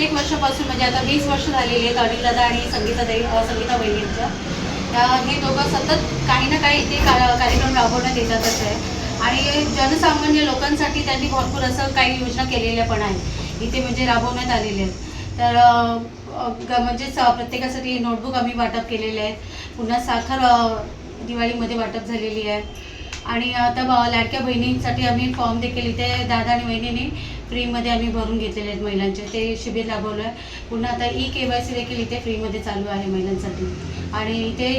कित्येक वर्षापासून म्हणजे आता वीस वर्ष झालेली आहेत अनिलदादा आणि संगीता संगीता वहिनींच्या त्या हे दोघं सतत काही ना काही ते का कार्यक्रम राबवण्यात येतातच आहे. आणि जनसामान्य लोकांसाठी त्यांनी भरपूर असं काही योजना केलेल्या पण आहेत. इथे म्हणजे राबवण्यात आलेल्या आहेत. तर म्हणजेच म्हणजे प्रत्येकासाठी नोटबुक आम्ही वाटप केलेले आहेत. पुन्हा साखर दिवाळीमध्ये वाटप झालेली आहे. आणि आता लाडक्या बहिणींसाठी आम्ही फॉर्म देखील इथे दादा आणि वहिनीने फ्रीमध्ये आम्ही भरून घेतलेले आहेत महिलांचे. ते शिबिर राबवलं आहे पुन्हा आता ई के वाय सी देखील इथे फ्रीमध्ये चालू आहे महिलांसाठी. आणि इथे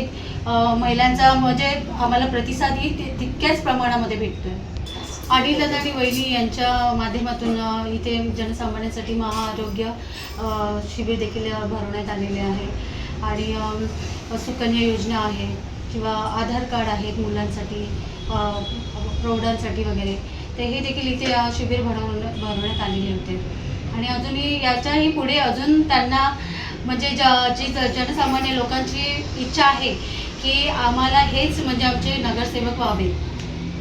महिलांचा म्हणजे आम्हाला प्रतिसादही तितक्याच प्रमाणामध्ये भेटतो आहे आणि दादा आणि वहिनी यांच्या माध्यमातून इथे जनसामान्यांसाठी महाआरोग्य शिबिर देखील भरवण्यात आलेले आहे. आणि सुकन्या योजना आहे किंवा आधार कार्ड आहेत मुलांसाठी. प्रौढांसाठी वगैरे. ते हे देखील इथे शिबिर भरवलं भरवण्यात आलेले होते. आणि अजूनही याच्याही पुढे अजून त्यांना म्हणजे ज जी ज- जनसामान्य लोकांची इच्छा आहे की आम्हाला हेच म्हणजे आमचे नगरसेवक व्हावे.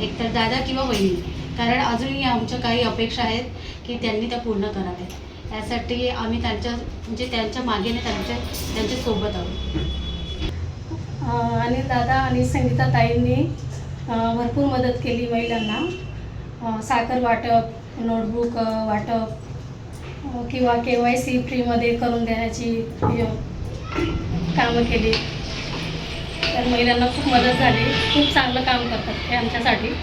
एकतर दादा किंवा बहिणी कारण अजूनही आमच्या काही अपेक्षा आहेत की त्यांनी त्या पूर्ण कराव्यात. यासाठी आम्ही त्यांच्या म्हणजे त्यांच्या मागेने त्यांच्या त्यांच्यासोबत आहोत. आणि दादा आणि संगीता ताईंनी भरपूर मदत केली महिलांना. साखर वाटप नोटबुक वाटप किंवा के वाय सी फ्रीमध्ये करून देण्याची कामं केली. तर महिलांना खूप मदत झाली. खूप चांगलं काम करतात ते आमच्यासाठी.